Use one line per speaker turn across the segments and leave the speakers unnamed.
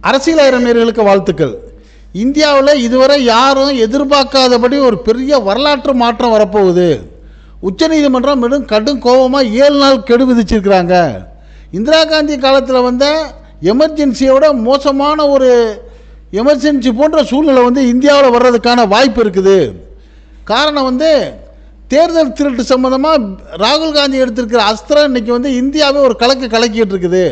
அரசியல் அறிஞர்களுக்கு வாழ்த்துக்கள். இந்தியாவில் இதுவரை யாரும் எதிர்பார்க்காதபடி ஒரு பெரிய வரலாற்று மாற்றம் வரப்போகுது. உச்சநீதிமன்றம் மிகவும் கடும் கோபமாக ஏழு நாள் கெடு விதிச்சிருக்கிறாங்க. இந்திரா காந்தி காலத்தில் வந்த எமர்ஜென்சியோட மோசமான ஒரு எமர்ஜென்சி போன்ற சூழ்நிலை வந்து இந்தியாவில் வர்றதுக்கான வாய்ப்பு இருக்குது. காரணம் வந்து தேர்தல் திருட்டு சம்மந்தமாக ராகுல் காந்தி எடுத்திருக்கிற அஸ்திரம் இன்றைக்கி வந்து இந்தியாவே ஒரு கலக்கு கலக்கிட்டு இருக்குது.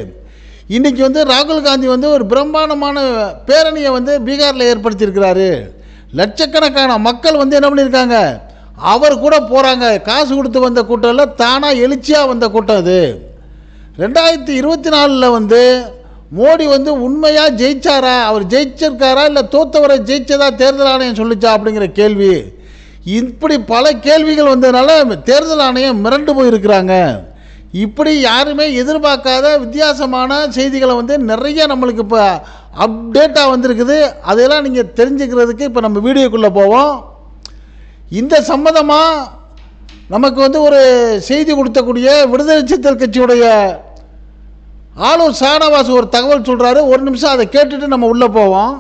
இன்னைக்கு வந்து ராகுல் காந்தி வந்து ஒரு பிரம்மாண்டமான பேரணியை வந்து பீகாரில் ஏற்படுத்தியிருக்கிறாரு. லட்சக்கணக்கான மக்கள் வந்து என்ன பண்ணியிருக்காங்க? அவர் கூட போகிறாங்க காசு கொடுத்து வந்த கூட்டம் இல்லை தானாக எழுச்சியாக வந்த கூட்டம் அது. ரெண்டாயிரத்தி இருபத்தி நாலில் வந்து மோடி வந்து உண்மையாக ஜெயிச்சாரா? அவர் ஜெயிச்சிருக்காரா? இல்லை தோத்தவரை ஜெயிச்சதா தேர்தல் ஆணையம் சொல்லிச்சா? அப்படிங்கிற கேள்வி. இப்படி பல கேள்விகள் வந்ததுனால தேர்தல் ஆணையம் மிரண்டு போயிருக்கிறாங்க. இப்படி யாருமே எதிர்பார்க்காத வித்தியாசமான செய்திகளை வந்து நிறைய நம்மளுக்கு இப்போ அப்டேட்டாக வந்திருக்குது. அதையெல்லாம் நீங்கள் தெரிஞ்சுக்கிறதுக்கு இப்போ நம்ம வீடியோக்குள்ளே போவோம். இந்த சம்மந்தமாக நமக்கு வந்து ஒரு செய்தி கொடுத்தக்கூடிய விடுதலை சித்தல் கட்சியுடைய ஆளும் சானவாஸ் ஒரு தகவல் சொல்கிறாரு ஒரு நிமிஷம் அதை கேட்டுட்டு நம்ம உள்ளே போவோம்.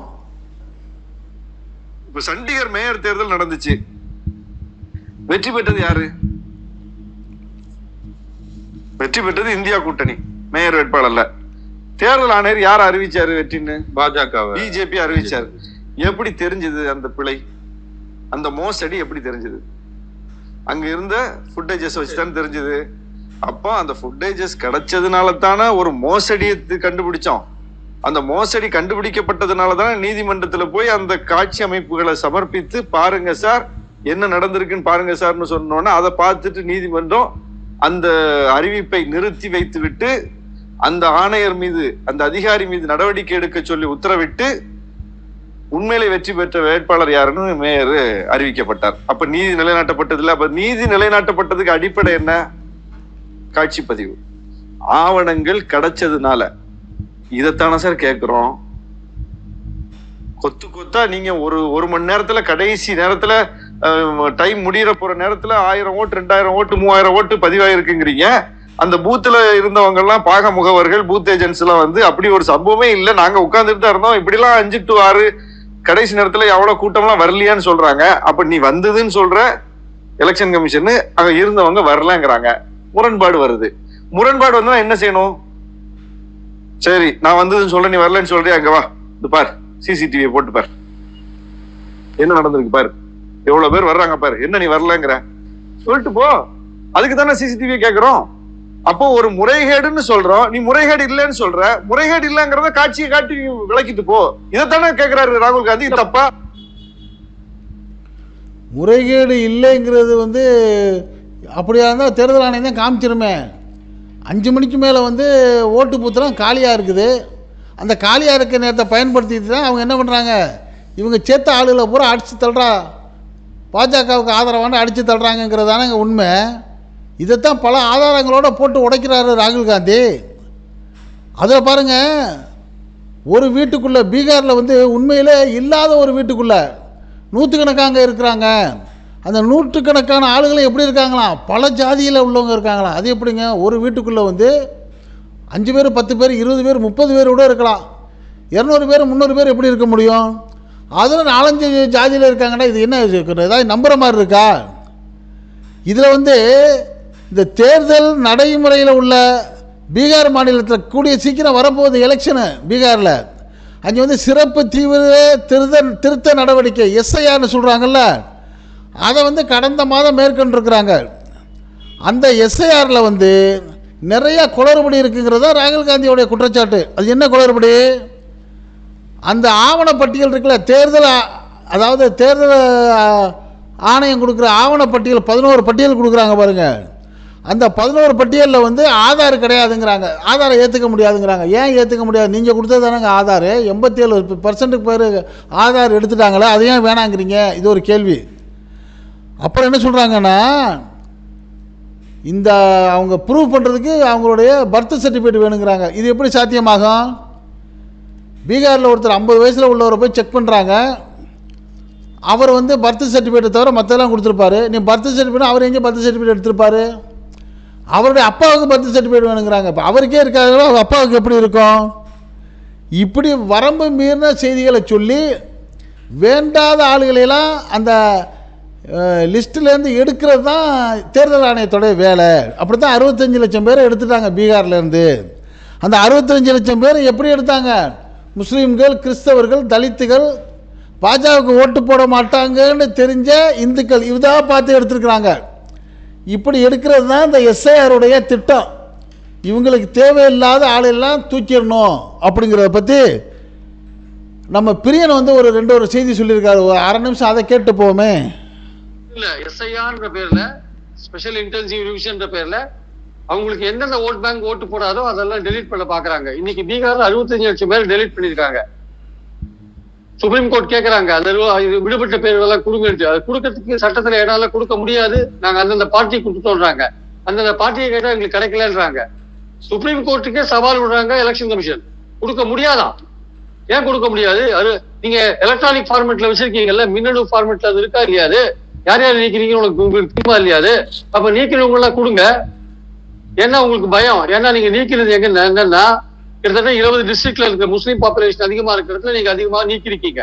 இப்போ சண்டிகர் மேயர் தேர்தல் நடந்துச்சு. வெற்றி பெற்றது யாரு? வெற்றி பெற்றது இந்தியா கூட்டணி. மேயர் வேட்பாளர்ல தேர்தல் ஆணையர் யார் அறிவிச்சாரு வெற்றின்னு?
பாஜக
பிஜேபி அறிவிச்சாரு. எப்படி தெரிஞ்சது அந்த பிழை? அந்த மோசடி எப்படி தெரிஞ்சது? அங்க இருந்த ஃபுட்டேஜஸ் வச்சு தான் தெரிஞ்சது. அப்போ அந்த ஃபுட்டேஜஸ் கிடைச்சதுனால தானே ஒரு மோசடியை கண்டுபிடிச்சோம். அந்த மோசடி கண்டுபிடிக்கப்பட்டதுனால தானே நீதிமன்றத்துல போய் அந்த காட்சி அமைப்புகளை சமர்ப்பித்து பாருங்க சார் என்ன நடந்திருக்குன்னு பாருங்க சார்னு சொன்னோன்னா அதை பார்த்துட்டு நீதிமன்றம் அந்த அறிவிப்பை நிறுத்தி வைத்துவிட்டு அந்த ஆணையர் மீது அந்த அதிகாரி மீது நடவடிக்கை எடுக்க சொல்லி உத்தரவிட்டு உண்மையிலே வெற்றி பெற்ற வேட்பாளர் யாருன்னு மேயர் அறிவிக்கப்பட்டார். அப்ப நீதி நிலைநாட்டப்பட்டதில்ல. அப்ப நீதி நிலைநாட்டப்பட்டதுக்கு அடிப்படை என்ன? காட்சி பதிவு. ஆவணங்கள் கிடைச்சதுனால. இதைத்தானே சார் கேட்குறோம். கொத்து கொத்தா நீங்க ஒரு ஒரு மணி நேரத்துல கடைசி நேரத்துல டைம் முடியற போற நேரத்துல ஆயிரம் ஓட்டு ரெண்டாயிரம் ஓட்டு மூவாயிரம் ஓட்டு பதிவாயிருக்குங்கிறீங்க. அந்த பூத்துல இருந்தவங்க எல்லாம் பாக முகவர்கள் பூத் ஏஜென்ட்ஸ் எல்லாம் வந்து அப்படி ஒரு சம்பவமே இல்ல. நாங்க உட்கார்ந்துட்டு தான் இருந்தோம். இப்படி எல்லாம் அஞ்சு டு ஆறு கடைசி நேரத்துல எவ்வளவு கூட்டம்லாம் வரலையான்னு சொல்றாங்க. அப்ப நீ வந்ததுன்னு சொல்ற எலெக்ஷன் கமிஷன் அங்க இருந்தவங்க வரலங்கிறாங்க. முரண்பாடு வருது. முரண்பாடு வந்தா என்ன செய்யணும்? சரி நான் வந்ததுன்னு சொல்றேன் நீ வரலன்னு சொல்றியா? அங்க வா. இது பார் சிசிடிவியை போட்டு பார். என்ன நடந்திருக்கு பாரு? எவ்வளவு பேர் வர்றாங்க பாரு. என்ன நீ வரலங்கிற? சொல்லிட்டு போ. அதுக்கு தானே சிசிடிவி கேக்குறோம். அப்போ ஒரு முறைகேடுன்னு சொல்றோம். நீ முறைகேடு இல்லைன்னு சொல்ற. முறைகேடு இல்லைங்கிறத காட்சியை காட்டி நீ விளக்கிட்டு போ. இதைத்தானே கேட்கிறாரு ராகுல் காந்தி. தப்பா?
முறைகேடு இல்லைங்கிறது வந்து அப்படியா இருந்தால் தேர்தல் ஆணையம் தான் காமிச்சிருமே. அஞ்சு மணிக்கு மேலே வந்து ஓட்டு பூத்துலாம் காலியாக இருக்குது. அந்த காலியாக இருக்க நேரத்தை பயன்படுத்திட்டு தான் அவங்க என்ன பண்ணுறாங்க இவங்க சேர்த்த ஆளுகளை பூரா அடித்து தள்ளுறா. பாஜகவுக்கு ஆதரவான அடித்து தள்ளுறாங்கங்கிறதானங்க உண்மை. இதைத்தான் பல ஆதாரங்களோட போட்டு உடைக்கிறாரு ராகுல் காந்தி. அதில் பாருங்கள் ஒரு வீட்டுக்குள்ளே பீகாரில் வந்து உண்மையிலே இல்லாத ஒரு வீட்டுக்குள்ளே நூற்றுக்கணக்காங்க இருக்கிறாங்க. அந்த நூற்றுக்கணக்கான ஆளுகளும் எப்படி இருக்காங்களாம்? பல ஜாதியில் உள்ளவங்க இருக்காங்களாம். அது எப்படிங்க? ஒரு வீட்டுக்குள்ளே வந்து அஞ்சு பேர் பத்து பேர் இருபது பேர் முப்பது பேர் கூட இருக்கலாம். இரநூறு பேர் முந்நூறு பேர் எப்படி இருக்க முடியும்? அதில் நாலஞ்சு ஜாதியில் இருக்காங்கன்னா இது என்ன ஏதாவது நம்புகிற மாதிரி இருக்கா? இதில் வந்து இந்த தேர்தல் நடைமுறையில் உள்ள பீகார் மாநிலத்தில் கூடிய சீக்கிரம் வரப்போகுது எலெக்ஷனு பீகாரில். அங்கே வந்து சிறப்பு தீவிர திருத்த திருத்த நடவடிக்கை எஸ்ஐஆர்னு சொல்கிறாங்கல்ல அதை வந்து கடந்த மாதம் மேற்கொண்டிருக்கிறாங்க. அந்த எஸ்ஐஆரில் வந்து நிறைய குளறுபடி இருக்குங்கிறதா ராகுல் காந்தியோடைய குற்றச்சாட்டு. அது என்ன குளறுபடி? அந்த ஆவணப்பட்டியல் இருக்குல்ல தேர்தல் அதாவது தேர்தல் ஆணையம் கொடுக்குற ஆவணப்பட்டியல் பதினோரு பட்டியல் கொடுக்குறாங்க பாருங்க. அந்த பதினோரு பட்டியலில் வந்து ஆதார் கிடையாதுங்கிறாங்க. ஆதாரை ஏற்றுக்க முடியாதுங்கிறாங்க. ஏன் ஏற்றுக்க முடியாது? நீங்கள் கொடுத்தது தானேங்க ஆதார். எண்பத்தேழு பர்சன்ட்டுக்கு பேர் ஆதார் எடுத்துட்டாங்களே? அது ஏன் வேணாங்கிறீங்க? இது ஒரு கேள்வி. அப்புறம் என்ன சொல்கிறாங்கன்னா இந்த அவங்க ப்ரூவ் பண்ணுறதுக்கு அவங்களுடைய பர்த் சர்டிஃபிகேட் வேணுங்கிறாங்க. இது எப்படி சாத்தியமாகும்? பீகாரில் ஒருத்தர் ஐம்பது வயசில் உள்ளவரை போய் செக் பண்ணுறாங்க அவர் வந்து பர்த் சர்டிஃபிகேட்டை தவிர மற்றெல்லாம் கொடுத்துருப்பாரு. நீ பர்த் சர்டிஃபிகேட் அவர் எங்கே பர்த் சர்டிஃபிகேட் எடுத்திருப்பாரு? அவருடைய அப்பாவுக்கு பர்த் சர்டிஃபிகேட் வேணுங்கிறாங்க. இப்போ அவருக்கே இருக்காங்களோ? அவர் அப்பாவுக்கு எப்படி இருக்கும்? இப்படி வரம்பு மீறின செய்திகளை சொல்லி வேண்டாத ஆளுகளையெல்லாம் அந்த லிஸ்ட்டிலேருந்து எடுக்கிறது தான் தேர்தல் ஆணையத்தோடைய வேலை. அப்படி தான் அறுபத்தஞ்சு லட்சம் பேர் எடுத்துட்டாங்க பீகார்லேருந்து அந்த அறுபத்தஞ்சு லட்சம் பேர் எப்படி எடுத்தாங்க? முஸ்லீம்கள் கிறிஸ்தவர்கள் தலித்துகள் பாஜகவுக்கு ஓட்டு போட மாட்டாங்கன்னு தெரிஞ்ச இந்துக்கள் இதாக பார்த்து எடுத்துருக்குறாங்க. இப்படி எடுக்கிறது தான் இந்த எஸ்ஐஆருடைய திட்டம். இவங்களுக்கு தேவையில்லாத ஆளெல்லாம் தூக்கிடணும் அப்படிங்கிறத பற்றி நம்ம பிரியன் வந்து ஒரு ரெண்டு ஒரு செய்தி சொல்லியிருக்காரு. ஒரு அரை நிமிஷம் அதை கேட்டு போவோமே.
இல்லை எஸ்ஐஆர்ன்ற பேரில் ஸ்பெஷல் இன்டென்சிவ் ரிவிஷன்ற பேரில் அவங்களுக்கு எந்தெந்த ஓட் பேங்க் ஓட்டு போடாதோ அதெல்லாம் டெலீட் பண்ண பாக்குறாங்க. இன்னைக்கு பீகார்ல அறுபத்தஞ்சு லட்சம் பேர் டெலிட் பண்ணிருக்காங்க சுப்ரீம் கோர்ட் கேக்குறாங்க. அந்த விடுபட்ட பேர்களெல்லாம் கொடுங்கன்ட்டு. அது கொடுக்கறதுக்கு சட்டத்துல இடம் கொடுக்க முடியாது. நாங்க அந்தந்த பார்ட்டி கொடுத்துட்டோம்ன்றாங்க அந்தந்த பார்ட்டியை கேட்டா எங்களுக்கு கிடைக்கலன்றாங்க. சுப்ரீம் கோர்ட்டுக்கே சவால் விடுறாங்க எலெக்ஷன் கமிஷன் கொடுக்க முடியாதாம் ஏன் கொடுக்க முடியாது? அது நீங்க எலக்ட்ரானிக் ஃபார்மேட்ல வச்சிருக்கீங்கல்ல மின்னணு ஃபார்மேட்ல அது இருக்கா இல்லையாது யார் யார் நீக்கிறீங்கன்னு உனக்கு உங்களுக்கு தெரியுமா இல்லையாது அப்ப நீக்கிறவங்க எல்லாம் கொடுங்க. ஏன்னா உங்களுக்கு பயம்? ஏன்னா நீங்க நீக்கிறது எங்க என்னன்னா கிட்டத்தட்ட இருபது டிஸ்ட்ரிக்ட்ல இருக்க முஸ்லீம் பாப்புலேஷன் அதிகமா இருக்கிறதுல நீங்க அதிகமா நீக்கிருக்கீங்க.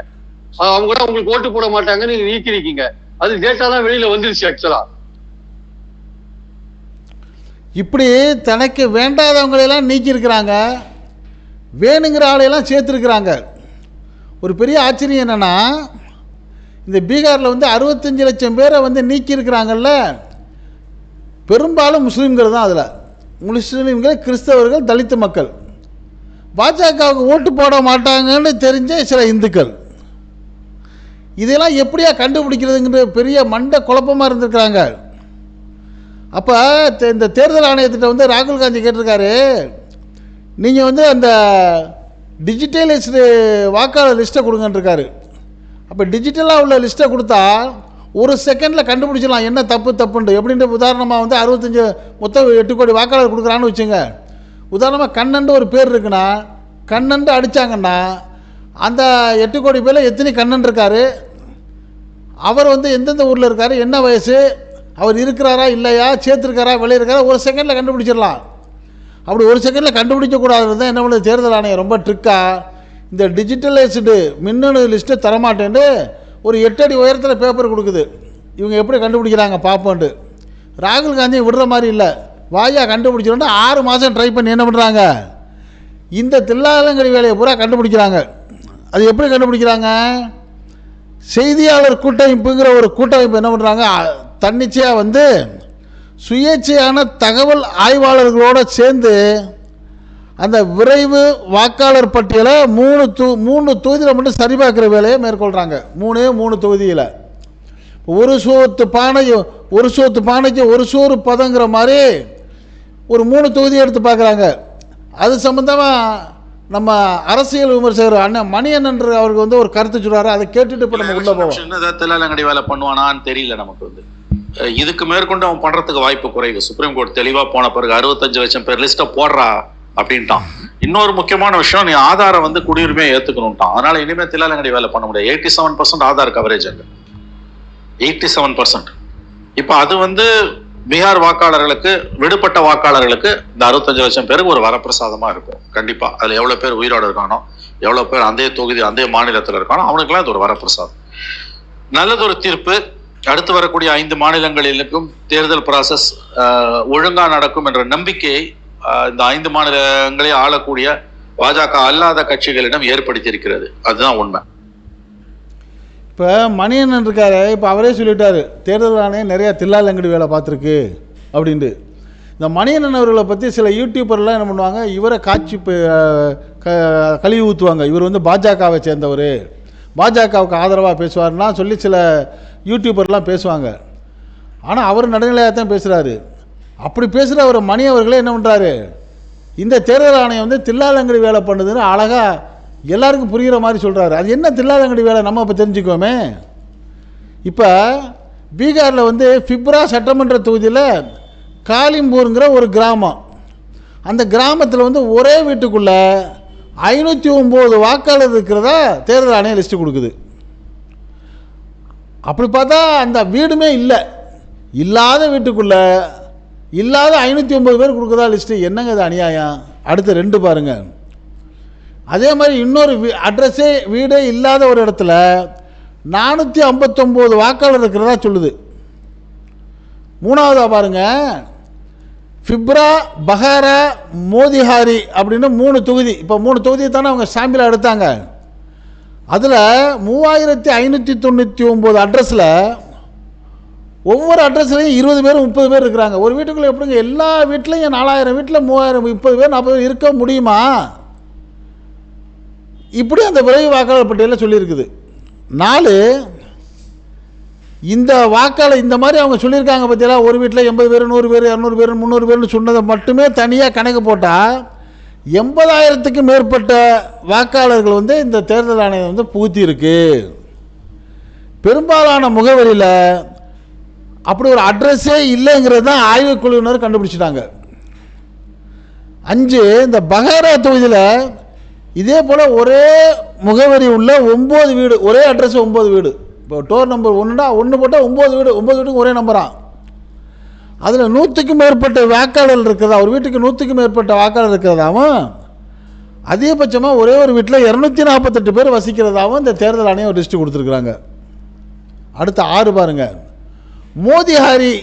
அவங்க கூட உங்களுக்கு ஓட்டு போட மாட்டாங்க நீங்க நீக்கிருக்கீங்க. அது டேட்டா தான் வெளியில வந்துருச்சு ஆக்சுவலா
இப்படி தனக்கு வேண்டாதவங்களையெல்லாம் நீக்கியிருக்கிறாங்க. வேணுங்கிற ஆளையெல்லாம் சேர்த்துருக்குறாங்க. ஒரு பெரிய ஆச்சரியம் என்னென்னா இந்த பீகாரில் வந்து அறுபத்தஞ்சு லட்சம் பேரை வந்து நீக்கியிருக்கிறாங்கல்ல. பெரும்பாலும் முஸ்லீம்கள் தான் அதில். முஸ்லீம்கள் கிறிஸ்தவர்கள் தலித்து மக்கள். பாஜகவுக்கு ஓட்டு போட மாட்டாங்கன்னு தெரிஞ்ச சில இந்துக்கள். இதெல்லாம் எப்படியா கண்டுபிடிக்கிறதுங்கிற பெரிய மண்டை குழப்பமாக இருந்திருக்கிறாங்க. அப்போ இந்த தேர்தல் ஆணையத்திட்ட வந்து ராகுல் காந்தி கேட்டிருக்காரு. நீங்கள் வந்து அந்த டிஜிட்டலைஸ்டு வாக்காளர் லிஸ்ட்டை கொடுங்கன்றிருக்காரு. அப்போ டிஜிட்டலாக உள்ள லிஸ்ட்டை கொடுத்தா ஒரு செகண்டில் கண்டுபிடிச்சிடலாம் என்ன தப்பு தப்புன்ட்டு. எப்படின்ட்டு உதாரணமாக வந்து அறுபத்தஞ்சு மொத்தம் எட்டு கோடி வாக்காளர் கொடுக்குறான்னு வச்சுங்க. உதாரணமாக கண்ணன்ட்டு ஒரு பேர் இருக்குன்னா கண்ணன்ட்டு அடித்தாங்கன்னா அந்த எட்டு கோடி பேரில் எத்தனை கண்ணன் இருக்கார்? அவர் வந்து எந்தெந்த ஊரில் இருக்கார்? என்ன வயசு? அவர் இருக்கிறாரா இல்லையா? சேர்த்துருக்காரா வெளியே ஒரு செகண்டில் கண்டுபிடிச்சிடலாம். அப்படி ஒரு செகண்டில் கண்டுபிடிக்கக்கூடாது தான் என்ன பண்ணுது? தேர்தல் ஆணையம் ரொம்ப ட்ரிக்காக இந்த டிஜிட்டலைஸ்டு மின்னணு லிஸ்ட்டை தரமாட்டேன்னு ஒரு எட்டு அடி உயரத்தில் பேப்பர் கொடுக்குது. இவங்க எப்படி கண்டுபிடிக்கிறாங்க பார்ப்போன்ட்டு ராகுல் காந்தி விடுற மாதிரி இல்லை. வாயா கண்டுபிடிச்சிடணும் ஆறு மாதம் ட்ரை பண்ணி என்ன பண்ணுறாங்க இந்த தில்லாலங்கடி வேலையை பூரா கண்டுபிடிக்கிறாங்க. அது எப்படி கண்டுபிடிக்கிறாங்க? செய்தியாளர் கூட்டமைப்புங்கிற ஒரு கூட்டமைப்பு என்ன பண்ணுறாங்க தன்னிச்சையாக வந்து சுயேட்சையான தகவல் ஆய்வாளர்களோட சேர்ந்து அந்த விரைவு வாக்காளர் பட்டியலை மூணு தொ மூணு தொகுதியில் மட்டும் சரிபார்க்குற வேலையை மேற்கொள்கிறாங்க மூணே மூணு தொகுதியில். ஒரு சோத்து பானை ஒரு சோத்து பானைக்கு ஒரு சோறு பதங்கிற மாதிரி ஒரு மூணு தொகுதி எடுத்து பார்க்குறாங்க. அது சம்மந்தமாக நம்ம அரசியல் விமர்சகர் அண்ணன் மணியண்ணன்ற அவருக்கு வந்து ஒரு கருத்து சொல்றாரு. அதை கேட்டுட்டு இப்போ நம்ம உள்ள போவோம்.
சின்னதாக தில்லாலங்கடி வேலை பண்ணுவானான்னு தெரியல நமக்கு வந்து. இதுக்கு மேற்கொண்டு அவன் பண்றதுக்கு வாய்ப்பு குறைவு. சுப்ரீம் கோர்ட் தெளிவா போன பிறகு அறுபத்தஞ்சு லட்சம் பேர் லிஸ்ட்டை போடுறா. அப்படின்ட்டான். இன்னொரு முக்கியமான விஷயம் நீ ஆதாரை வந்து குடியுரிமையை ஏத்துக்கணும்ட்டான். அதனால இனிமே தில்லாலங்கடி வேலை பண்ண முடியாது. Eighty seven percent Aadhaar coverage அங்க. எயிட்டி செவன் பர்சன்ட் இப்போ அது வந்து பீகார் வாக்காளர்களுக்கு விடுபட்ட வாக்காளர்களுக்கு இந்த அறுபத்தஞ்சு லட்சம் பேருக்கு ஒரு வரப்பிரசாதமா இருக்கும். கண்டிப்பா. அதுல எவ்வளவு பேர் உயிரோடு இருக்கானோ எவ்வளவு பேர் அந்த தொகுதி அந்த மாநிலத்தில் இருக்கானோ அவனுக்குலாம் இது ஒரு வரப்பிரசாதம். நல்லதொரு தீர்ப்பு அடுத்து வரக்கூடிய ஐந்து மாநிலங்களிலும் தேர்தல் ப்ராசஸ் ஒழுங்கா நடக்கும் என்ற நம்பிக்கையை இந்த ஐந்து மாநிலங்களை ஆளக்கூடிய பாஜக அல்லாத கட்சிகளிடம் ஏற்படுத்தியிருக்கிறது. அதுதான் உண்மை.
இப்போ மணியன் இருக்காரு இப்போ அவரே சொல்லிட்டாரு தேர்தல் ஆணையம் நிறைய தில்லாலங்கடி வேலை பார்த்துருக்கு அப்படின்ட்டு. இந்த மணியண்ணன் அவர்களை பற்றி சில யூடியூபர்லாம் என்ன பண்ணுவாங்க இவரை காட்சி க- கழுவி ஊற்றுவாங்க இவர் வந்து பாஜகவை சேர்ந்தவர். பாஜகவுக்கு ஆதரவாக பேசுவார்னா சொல்லி சில யூடியூபர்லாம் பேசுவாங்க. ஆனால் அவர் நடுநிலையாக தான் பேசுகிறாரு அப்படி பேசுகிற ஒரு மணி அவர்களே என்ன பண்ணுறாரு இந்த தேர்தல் ஆணையம் வந்து தில்லாலங்கடி வேலை பண்ணுதுன்னு அழகாக எல்லாருக்கும் புரிகிற மாதிரி சொல்கிறாரு அது என்ன தில்லாலங்கடி வேலை? நம்ம இப்போ தெரிஞ்சுக்கோமே இப்போ பீகாரில் வந்து ஃபிப்ரா சட்டமன்ற தொகுதியில் காலிம்பூருங்கிற ஒரு கிராமம். அந்த கிராமத்தில் வந்து ஒரே வீட்டுக்குள்ளே ஐநூற்றி ஒம்பது வாக்காளர் இருக்கிறதா தேர்தல் ஆணையம் லிஸ்ட்டு கொடுக்குது. அப்படி பார்த்தா அந்த வீடுமே இல்லை. இல்லாத வீட்டுக்குள்ளே இல்லாத ஐநூற்றி ஒம்பது பேர் கொடுக்குறதா லிஸ்ட்டு? என்னங்க இது அநியாயம்? அடுத்து ரெண்டு பாருங்க. அதே மாதிரி இன்னொரு வீ அட்ரஸே வீடே இல்லாத ஒரு இடத்துல நானூற்றி ஐம்பத்தொம்போது வாக்காளர் இருக்கிறதா சொல்லுது. மூணாவதாக பாருங்க. ஃபிப்ரா பஹாரா மோதிஹாரி அப்படின்னு மூணு தொகுதி. இப்போ மூணு தொகுதியை தானே அவங்க சாம்பிளாக எடுத்தாங்க. அதில் மூவாயிரத்தி ஐநூற்றி தொண்ணூற்றி ஒம்பது அட்ரஸில் ஒவ்வொரு அட்ரஸ்லையும் இருபது பேர் முப்பது பேர் இருக்கிறாங்க. ஒரு வீட்டுக்குள்ளே எப்படிங்க? எல்லா வீட்லேயும் நாலாயிரம் வீட்டில் மூவாயிரம் முப்பது பேர் நாற்பது பேர் இருக்க முடியுமா? இப்படி அந்த விரைவு வாக்காளர் பட்டியலில் சொல்லியிருக்குது. நாலு இந்த வாக்காளர் இந்த மாதிரி அவங்க சொல்லியிருக்காங்க பார்த்தீங்களா ஒரு வீட்டில் எண்பது பேர் நூறு பேர் இரநூறு பேர் முந்நூறு பேர்னு சொன்னதை மட்டுமே தனியாக கணக்கு போட்டால் எண்பதாயிரத்துக்கும் மேற்பட்ட வாக்காளர்கள் வந்து இந்த தேர்தல் ஆணையம் வந்து பூத்தி இருக்கு பெரும்பாலான முகவரியில் அப்படி ஒரு அட்ரஸே இல்லைங்கிறது தான் ஆய்வுக்குழுவினர் கண்டுபிடிச்சிட்டாங்க. அஞ்சு இந்த பஹாரா தொகுதியில் இதே போல் ஒரே முகவரி உள்ள ஒம்பது வீடு ஒரே அட்ரஸ் ஒம்பது வீடு. இப்போ டோர் நம்பர் ஒன்றுனா ஒன்று போட்டால் ஒம்பது வீடு ஒம்பது வீட்டுக்கு ஒரே நம்பரா அதில் நூற்றுக்கும் மேற்பட்ட வாக்காளர் இருக்கிறதா? ஒரு வீட்டுக்கு நூற்றுக்கும் மேற்பட்ட வாக்காளர் இருக்கிறதாவும் அதிகபட்சமாக ஒரே ஒரு வீட்டில் இரநூத்தி நாற்பத்தெட்டு பேர் வசிக்கிறதாவும் இந்த தேர்தல் ஆணையம் ஒரு லிஸ்ட்டு கொடுத்துருக்குறாங்க. அடுத்த ஆறு பாருங்கள் மோதிஹாரி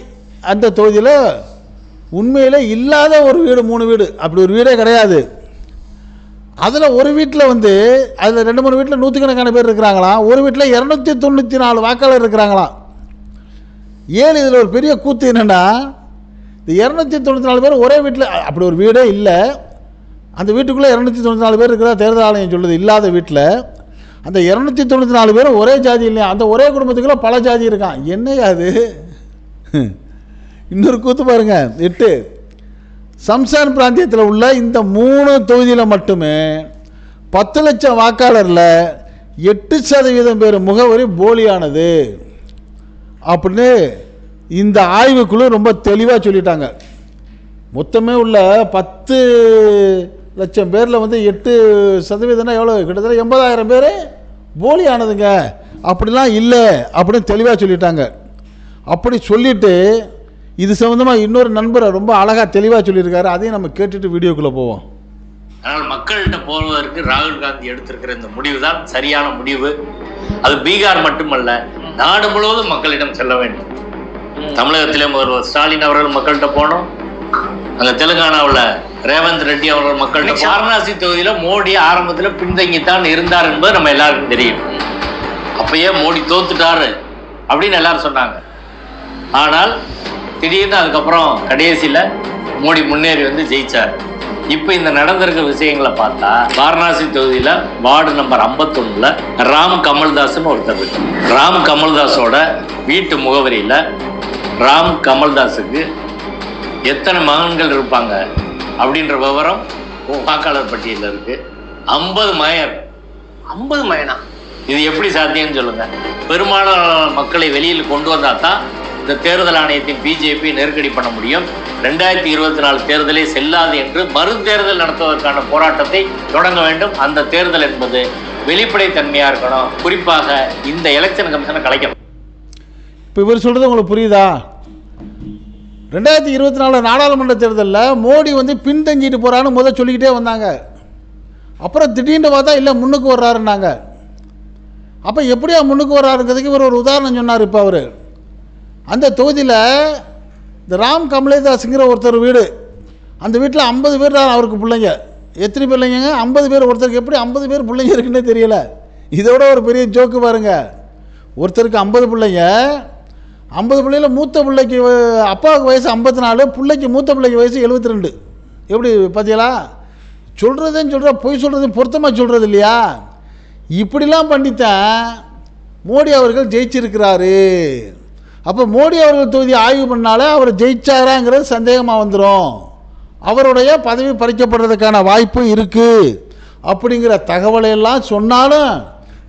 அந்த தொகுதியில் உண்மையில் இல்லாத ஒரு வீடு மூணு வீடு. அப்படி ஒரு வீடே கிடையாது. அதில் ஒரு வீட்டில் வந்து அதில் ரெண்டு மூணு வீட்டில் நூற்றுக்கணக்கான பேர் இருக்கிறாங்களாம் ஒரு வீட்டில் இரநூத்தி தொண்ணூற்றி நாலு வாக்காளர் இருக்கிறாங்களாம் ஏழு இதில் ஒரு பெரிய கூத்து என்னென்னா இந்த இரநூத்தி தொண்ணூற்றி நாலு பேர் ஒரே வீட்டில் அப்படி ஒரு வீடே இல்லை. அந்த வீட்டுக்குள்ளே இரநூத்தி தொண்ணூற்றி நாலு பேர் இருக்கிறதா தேர்தல் ஆணையம் சொல்லுது இல்லாத வீட்டில் அந்த இரநூத்தி தொண்ணூற்றி நாலு பேரும் ஒரே ஜாதி இல்லையா? அந்த ஒரே குடும்பத்துக்குள்ள பல ஜாதி இருக்கான். என்னையா அது? இன்னொரு கூத்து பாருங்க. எட்டு. சம்சான் பிராந்தியத்தில் உள்ள இந்த மூணு தொகுதியில் மட்டுமே பத்து லட்சம் வாக்காளரில் எட்டு சதவீதம் பேர் முகவரி போலியானது. அப்படின்னு இந்த ஆய்வுக்குழு ரொம்ப தெளிவாக சொல்லிட்டாங்க. மொத்தமே உள்ள பத்து லட்சம் பேரில் வந்து எட்டு சதவீதம்னா எவ்வளோ கிட்டத்தட்ட எண்பதாயிரம் பேர் போலியானதுங்க. அப்படிலாம் இல்லை அப்படின்னு தெளிவாக சொல்லிட்டாங்க. அப்படி சொல்லிவிட்டு இது சம்மந்தமாக இன்னொரு நண்பரை ரொம்ப அழகாக தெளிவாக சொல்லியிருக்காரு. அதையும் நம்ம கேட்டுட்டு வீடியோக்குள்ளே போவோம்.
ஆனால் மக்கள்கிட்ட போவதற்கு ராகுல் காந்தி எடுத்திருக்கிற இந்த முடிவு தான் சரியான முடிவு. அது பீகார் மட்டுமல்ல நாடு முழுவதும் மக்களிடம் செல்ல வேண்டும். தமிழகத்திலே முதல்வர் ஸ்டாலின் அவர்கள் மக்கள்கிட்ட போனோம். அங்க தெலுங்கானாவுல ரேவந்த் ரெட்டி அவர்கள் மக்கள்கிட்ட வாரணாசி தொகுதியில மோடி ஆரம்பத்துல பின்தங்கித்தான் இருந்தார் என்பது நம்ம எல்லாருக்கும் தெரியும். அப்பயே மோடி தோத்துட்டாரு அப்படின்னு எல்லாரும் சொன்னாங்க. ஆனால் திடீர்னு அதுக்கப்புறம் கடைசியில மோடி முன்னேறி வந்து ஜெயிச்சார். இப்போ இந்த நடந்திருக்க விஷயங்களை பார்த்தா வாரணாசி தொகுதியில வார்டு நம்பர் 51 ராம் கமல்தாஸ்னு ஒருத்தர் ராம் கமல்தாஸோட வீட்டு முகவரியில ராம் கமல்தாஸுக்கு எத்தனை மகன்கள் இருப்பாங்க அப்படின்ற விவரம் வாக்காளர் பட்டியலில் இருக்கு. ஐம்பது மகன்
ஐம்பது மயனா?
இது எப்படி சாத்தியம்னு சொல்லுங்க. பெரும்பாலான மக்களை வெளியில் கொண்டு வந்தா தான் இந்த தேர்தல் ஆணையத்தின் பிஜேபி நெருக்கடி பண்ண முடியும். ரெண்டாயிரத்தி இருபத்தி நாலு தேர்தலே செல்லாது என்று மறு தேர்தல் நடத்துவதற்கான போராட்டத்தை தொடங்க வேண்டும். அந்த தேர்தல் என்பது வெளிப்படைத்தன்மையா இருக்கணும். குறிப்பாக இந்த எலெக்ஷன் கமிஷனை கலைக்கணும்.
இப்போ இவர் சொல்கிறது உங்களுக்கு புரியுதா? ரெண்டாயிரத்தி இருபத்தி நாலு நாடாளுமன்ற தேர்தலில் மோடி வந்து பின்தங்கிட்டு போகிறான்னு முதல் சொல்லிக்கிட்டே வந்தாங்க. அப்புறம் திடீர்னு பார்த்தா இல்லை முன்னுக்கு வர்றாருன்னாங்க. அப்போ எப்படியா முன்னுக்கு வர்றாருங்கிறதுக்கு இவர் ஒரு உதாரணம் சொன்னார் இப்போ அவர். அந்த தொகுதியில் இந்த ராம் கமலேதாஸுங்கிற ஒருத்தர் வீடு அந்த வீட்டில் ஐம்பது பேர் தான் அவருக்கு பிள்ளைங்க. எத்தனை பிள்ளைங்க ஐம்பது பேர். ஒருத்தருக்கு எப்படி ஐம்பது பேர் பிள்ளைங்க இருக்குன்னே தெரியல. இதோட ஒரு பெரிய ஜோக்கு பாருங்கள் ஒருத்தருக்கு ஐம்பது பிள்ளைங்க ஐம்பது பிள்ளையில மூத்த பிள்ளைக்கு அப்பாவுக்கு வயசு ஐம்பத்தி நாலு பிள்ளைக்கு மூத்த பிள்ளைக்கு வயசு எழுபத்தி ரெண்டு எப்படி பார்த்தீங்களா சொல்கிறதுன்னு சொல்கிற பொய் சொல்கிறது பொருத்தமாக சொல்கிறது இல்லையா? இப்படிலாம் பண்ணித்தான் மோடி அவர்கள் ஜெயிச்சிருக்கிறாரு. அப்போ மோடி அவர்கள் தொகுதி ஆய்வு பண்ணாலே அவர் ஜெயிச்சாராங்கிறது சந்தேகமாக வந்துடும் அவருடைய பதவி பறிக்கப்படுறதுக்கான வாய்ப்பு இருக்குது அப்படிங்கிற தகவலை எல்லாம் சொன்னாலும்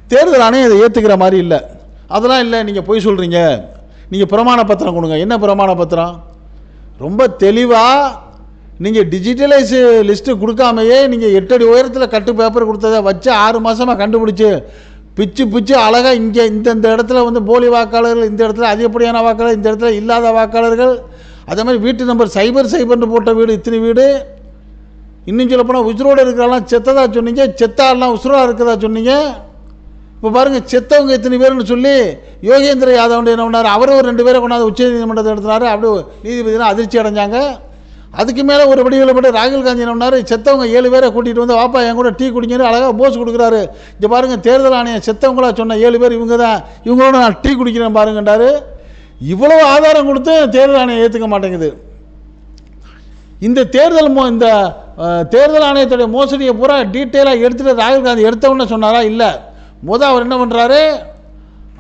தேர்தல் ஆணையம் இதை ஏற்றுக்கிற மாதிரி இல்லை. அதெல்லாம் இல்லை நீங்கள் பொய் சொல்கிறீங்க நீங்கள் பிரமாண பத்திரம் கொடுங்க. என்ன பிரமாண பத்திரம்? ரொம்ப தெளிவாக நீங்கள் டிஜிட்டலைஸ் லிஸ்ட்டு கொடுக்காமையே நீங்கள் எட்டடி உயரத்தில் கட்டு பேப்பர் கொடுத்ததை வச்சு ஆறு மாதமாக கண்டுபிடிச்சி பிச்சு பிச்சு அழகாக இங்கே இந்தந்த இடத்துல வந்து போலி வாக்காளர்கள் இந்த இடத்துல அதிகப்படியான வாக்காளர் இந்த இடத்துல இல்லாத வாக்காளர்கள். அதே மாதிரி வீட்டு நம்பர் சைபர் சைபர்னு போட்ட வீடு இத்தனை வீடு. இன்னும் சொல்ல போனால் உசுரோடு இருக்கிறாலாம் செத்ததாக சொன்னீங்க? செத்தாலாம் உசுரோட இருக்கிறதா சொன்னீங்க? இப்போ பாருங்கள் செத்தவங்க இத்தனை பேர்னு சொல்லி யோகேந்திர யாதவ் என்ன பண்ணார்? அவரும் ஒரு ரெண்டு பேரை கொண்டாந்து உச்ச நீதிமன்றத்தை எடுத்தினாரு அப்படி நீதிபதினா அதிர்ச்சி அடைஞ்சாங்க. அதுக்கு மேலே ஒரு வடிவில் மட்டும் ராகுல் காந்தி என்ன பண்ணார்? செத்தவங்க ஏழு பேரை கூட்டிகிட்டு வந்து வாப்பா என் கூட டீ குடிங்கன்னு அழகாக போஸ் கொடுக்குறாரு. இங்கே பாருங்கள் தேர்தல் ஆணையம் செத்தவங்களா சொன்ன ஏழு பேர் இவங்க தான் இவங்களோட நான் டீ குடிக்கிறேன் பாருங்கன்றாரு. இவ்வளோ ஆதாரம் கொடுத்து தேர்தல் ஆணையம் ஏற்றுக்க மாட்டேங்குது. இந்த தேர்தல் மோ இந்த தேர்தல் ஆணையத்துடைய மோசடியை பூரா டீட்டெயிலாக எடுத்துகிட்டு ராகுல் காந்தி எடுத்தவொன்னே சொன்னாரா? இல்லை. முத அவர் என்ன பண்ணுறாரு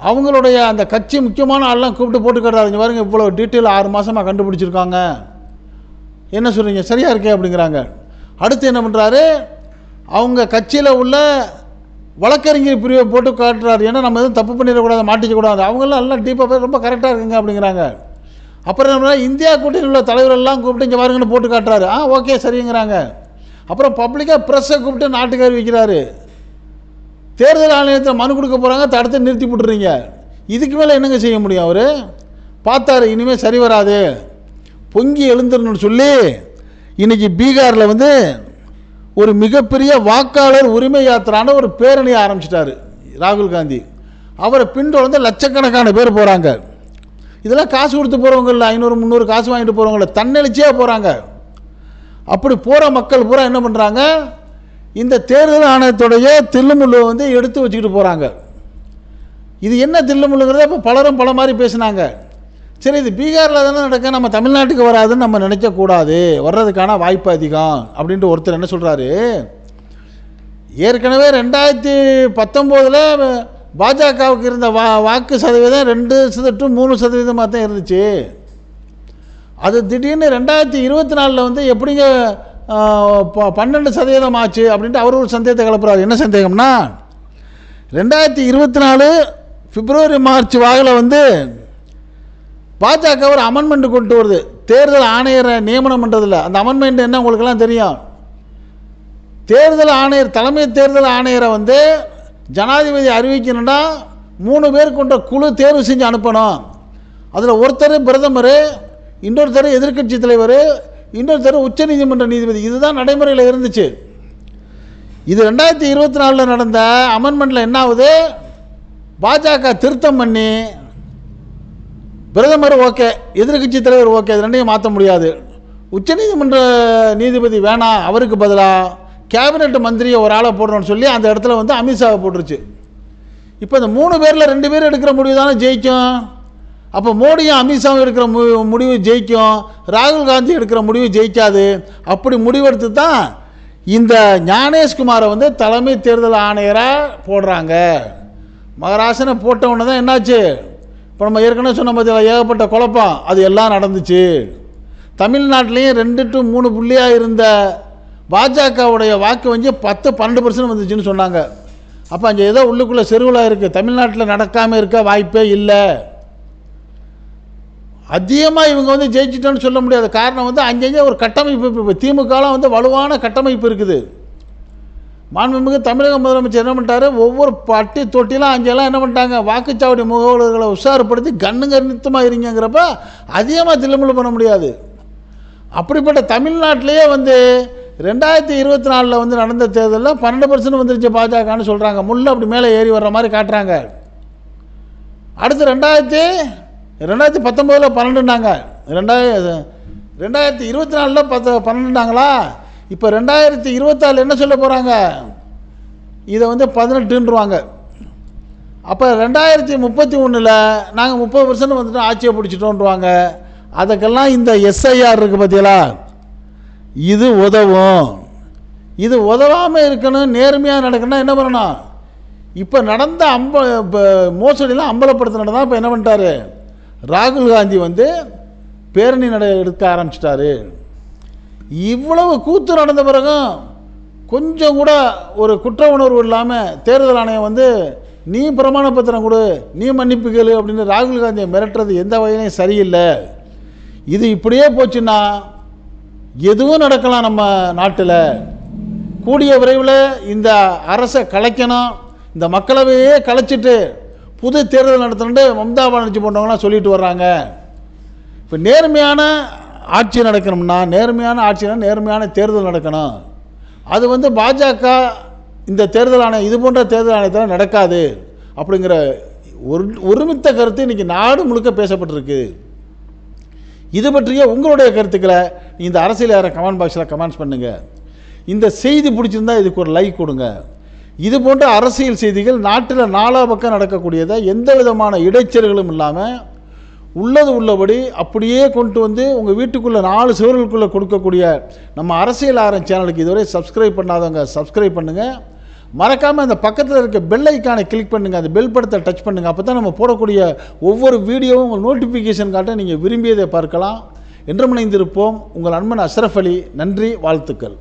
அவங்களுடைய அந்த கட்சி முக்கியமான ஆள்லாம் கூப்பிட்டு போட்டுக்கிறாரு இங்கே பாருங்க இவ்வளோ டீட்டெயில் ஆறு மாதமாக கண்டுபிடிச்சிருக்காங்க. என்ன சொல்கிறீங்க சரியாக இருக்கே அப்படிங்கிறாங்க. அடுத்து என்ன பண்ணுறாரு அவங்க கட்சியில் உள்ள வழக்கறிஞர் பிரிவை போட்டு காட்டுறாரு. ஏன்னா நம்ம எதுவும் தப்பு பண்ணிடக்கூடாது மாட்டிக்கக்கூடாது. அவங்களாம் எல்லாம் டீப்பாக போய் ரொம்ப கரெக்டாக இருக்குங்க அப்படிங்கிறாங்க. அப்புறம் என்ன இந்தியா கூட்டணியில் உள்ள தலைவரெல்லாம் கூப்பிட்டு இங்கே பாருங்கன்னு போட்டு காட்டுறாரு. ஆ ஓகே சரிங்கிறாங்க. அப்புறம் பப்ளிக்காக ப்ரெஸ்ஸை கூப்பிட்டு நாட்டுக்கு அறிவிக்கிறாரு தேர்தல் ஆணையத்தில் மனு கொடுக்க போகிறாங்க தடுத்து நிறுத்தி விட்டுறீங்க இதுக்கு மேலே என்னங்க செய்ய முடியும் அவர்? பார்த்தாரு இனிமேல் சரி வராது. பொங்கி எழுந்துடணும்னு சொல்லி இன்றைக்கி பீகாரில் வந்து ஒரு மிகப்பெரிய வாக்காளர் உரிமை யாத்திரான ஒரு பேரணியை ஆரம்பிச்சிட்டாரு ராகுல் காந்தி. அவரை பின்தொடர்ந்து லட்சக்கணக்கான பேர் போகிறாங்க இதெல்லாம் காசு கொடுத்து போகிறவங்க இல்லை ஐநூறு முந்நூறு காசு வாங்கிட்டு போகிறவங்கள தன்னெழுச்சியாக போகிறாங்க அப்படி போகிற மக்கள் பூரா என்ன பண்ணுறாங்க இந்த தேர்தல் ஆணையத்துடைய தில்லுமுள்ளு வந்து எடுத்து வச்சுக்கிட்டு போகிறாங்க இது என்ன தில்லுமுள்ளுங்கிறத இப்போ பலரும் பல மாதிரி பேசுனாங்க. சரி இது பீகாரில் தானே நடக்க நம்ம தமிழ்நாட்டுக்கு வராதுன்னு நம்ம நினைக்கக்கூடாது வர்றதுக்கான வாய்ப்பு அதிகம் அப்படின்ட்டு ஒருத்தர் என்ன சொல்கிறாரு ஏற்கனவே ரெண்டாயிரத்தி பத்தொம்போதில் பாஜகவுக்கு இருந்த வா வாக்கு சதவீதம் ரெண்டு சத மூணு சதவீதமாக தான் இருந்துச்சு. அது திடீர்னு ரெண்டாயிரத்தி இருபத்தி நாலில் வந்து எப்படிங்க பன்னெண்டு சதவீதம் ஆச்சு அப்படின்ட்டு அவர் ஒரு சந்தேகத்தை கிளப்புறாரு. என்ன சந்தேகம்னா ரெண்டாயிரத்தி இருபத்தி நாலு பிப்ரவரி மார்ச் வாகில் வந்து பாஜக ஒரு அமெண்ட்மெண்ட் கொண்டு வருது. தேர்தல் ஆணையரை நியமனம் பண்ணுறதில்ல அந்த அமெண்ட்மெண்ட் என்ன உங்களுக்கெல்லாம் தெரியும்? தேர்தல் ஆணையர் தலைமை தேர்தல் ஆணையரை வந்து ஜனாதிபதி அறிவிக்கணும்னா மூணு பேர் கொண்ட குழு தேர்வு செஞ்சு அனுப்பணும். அதில் ஒருத்தர் பிரதமர் இன்னொருத்தர் எதிர்க்கட்சி தலைவர் இன்னொருத்தர் உச்சநீதிமன்ற நீதிபதி இதுதான் நடைமுறையில் இருந்துச்சு. இது ரெண்டாயிரத்தி இருபத்தி நாலில் நடந்த அமெண்ட்மெண்ட்டில் என்ன ஆகுது பாஜக திருத்தம் பண்ணி பிரதமர் ஓகே எதிர்க்கட்சி தலைவர் ஓகே இது ரெண்டையும் மாற்ற முடியாது. உச்சநீதிமன்ற நீதிபதி வேணாம் அவருக்கு பதிலாக கேபினெட் மந்திரியை ஒரு ஆளை போடுறோன்னு சொல்லி அந்த இடத்துல வந்து அமித்ஷாவை போட்டுருச்சு. இப்போ இந்த மூணு பேரில் ரெண்டு பேர் எடுக்கிற முடிவு தானே ஜெயிக்கும்? அப்போ மோடியும் அமித்ஷாவும் எடுக்கிற மு முடிவு ஜெயிக்கும். ராகுல் காந்தி எடுக்கிற முடிவு ஜெயிக்காது. அப்படி முடிவெடுத்து தான் இந்த ஞானேஷ்குமாரை வந்து தலைமை தேர்தல் ஆணையராக போடுறாங்க. மகராசனை போட்ட தான் என்னாச்சு? இப்போ நம்ம ஏற்கனவே சொன்ன பார்த்தீங்களா ஏகப்பட்ட குழப்பம். அது எல்லாம் நடந்துச்சு. தமிழ்நாட்டிலையும் ரெண்டு டு மூணு புள்ளியாக இருந்த பாஜகவுடைய வாக்கு வந்து பத்து பன்னெண்டு பர்சன்ட் வந்துச்சுன்னு சொன்னாங்க. அப்போ அங்கே ஏதோ உள்ளுக்குள்ளே செருவில் இருக்குது தமிழ்நாட்டில் நடக்காமல் இருக்க வாய்ப்பே இல்லை. அதிகமாக இவங்க வந்து ஜெயிச்சிட்டோன்னு சொல்ல முடியாத. காரணம் வந்து அங்கங்கே ஒரு கட்டமைப்பு இப்போ திமுகலாம் வந்து வலுவான கட்டமைப்பு இருக்குது. மாண்புமிகு தமிழக முதலமைச்சர் என்ன பண்ணிட்டாரு? ஒவ்வொரு பட்டி தொட்டிலாம் அங்கெல்லாம் என்ன பண்ணிட்டாங்க? வாக்குச்சாவடி முகவர்களை உஷாரப்படுத்தி கண்ணுங்க நிறுத்தமாக இருங்கிறப்ப அதிகமாக தில்லுமுள்ள பண்ண முடியாது. அப்படிப்பட்ட தமிழ்நாட்டிலேயே வந்து ரெண்டாயிரத்தி இருபத்தி நாலில் வந்து நடந்த தேர்தலில் பன்னெண்டு பர்சன்ட் வந்துருச்சு பாஜகன்னு சொல்கிறாங்க முள்ள அப்படி மேலே ஏறி வர்ற மாதிரி காட்டுறாங்க. அடுத்து ரெண்டாயிரத்தி ரெண்டாயிரத்தி பத்தொம்போதில் பன்னெண்டுனாங்க. ரெண்டாயிர ரெண்டாயிரத்தி இருபத்தி நாலில் பத்து பன்னெண்டுனாங்களா? இப்போ ரெண்டாயிரத்தி இருபத்தாறு என்ன சொல்ல போகிறாங்க இதை வந்து பதினெட்டுன்றுவாங்க. அப்போ ரெண்டாயிரத்தி முப்பத்தி ஒன்றில் நாங்கள் முப்பது பர்சன்ட் வந்துட்டு ஆட்சியை பிடிச்சிட்டோன்றுவாங்க. அதுக்கெல்லாம் இந்த எஸ்ஐஆர் இருக்குது பார்த்தீங்களா இது உதவும். இது உதவாமல் இருக்கணும் நேர்மையாக நடக்கணும்னா என்ன பண்ணணும்? இப்போ நடந்த அம்ப இப்போ மோசடிலாம் அம்பலப்படுத்தினது தான் இப்போ என்ன பண்ணிட்டாரு? ராகுல் காந்தி வந்து பேரணி நட எடுக்க ஆரம்பிச்சிட்டாரு. இவ்வளவு கூத்து நடந்த பிறகும் கொஞ்சம் கூட ஒரு குற்ற உணர்வு இல்லாமல் தேர்தல் ஆணையம் வந்து நீ பிரமாண பத்திரம் கொடு நீ மன்னிப்பு கேளு அப்படின்னு ராகுல் காந்தியை மிரட்டுறது எந்த வகையிலையும் சரியில்லை. இது இப்படியே போச்சுன்னா எதுவும் நடக்கலாம் நம்ம நாட்டில். கூடிய விரைவில் இந்த அரசை கலைக்கணும் இந்த மக்களவையே கலைச்சிட்டு புது தேர்தல் நடத்தணுன்ட்டு மம்தா பானர்ஜி போன்றவங்களாம் சொல்லிட்டு வர்றாங்க. இப்போ நேர்மையான ஆட்சி நடக்கணும்னா நேர்மையான ஆட்சினா நேர்மையான தேர்தல் நடக்கணும். அது வந்து பாஜக இந்த தேர்தல் ஆணையம் இது போன்ற தேர்தல் ஆணையத்தில் நடக்காது. அப்படிங்கிற ஒரு ஒருமித்த கருத்து இன்றைக்கி நாடு முழுக்க பேசப்பட்டிருக்கு. இது பற்றிய உங்களுடைய கருத்துக்களை இந்த அரசியல் யாரை கமெண்ட் பாக்ஸில் கமெண்ட்ஸ் பண்ணுங்கள் இந்த செய்தி பிடிச்சிருந்தா இதுக்கு ஒரு லைக் கொடுங்க. இது போன்ற அரசியல் செய்திகள் நாட்டில் நாலா பக்கம் நடக்கக்கூடியதை எந்த விதமான இடைச்சல்களும் இல்லாமல் உள்ளது உள்ளபடி அப்படியே கொண்டு வந்து உங்கள் வீட்டுக்குள்ளே நாலு சுவர்களுக்குள்ளே கொடுக்கக்கூடிய நம்ம அரசியல் ஆரம் சேனலுக்கு இதுவரை சப்ஸ்கிரைப் பண்ணாதவங்க சப்ஸ்கிரைப் பண்ணுங்கள் மறக்காமல் அந்த பக்கத்தில் இருக்க பெல் ஐக்கானை கிளிக் பண்ணுங்கள் அந்த பெல் படத்தை டச் பண்ணுங்கள் அப்போ தான் நம்ம போடக்கூடிய ஒவ்வொரு வீடியோவும் உங்கள் நோட்டிஃபிகேஷன் காட்ட நீங்கள் விரும்பியதை பார்க்கலாம். என்றுமணைந்திருப்போம் உங்கள் அன்பன் அஷ்ரஃப் அலி. நன்றி வாழ்த்துக்கள்.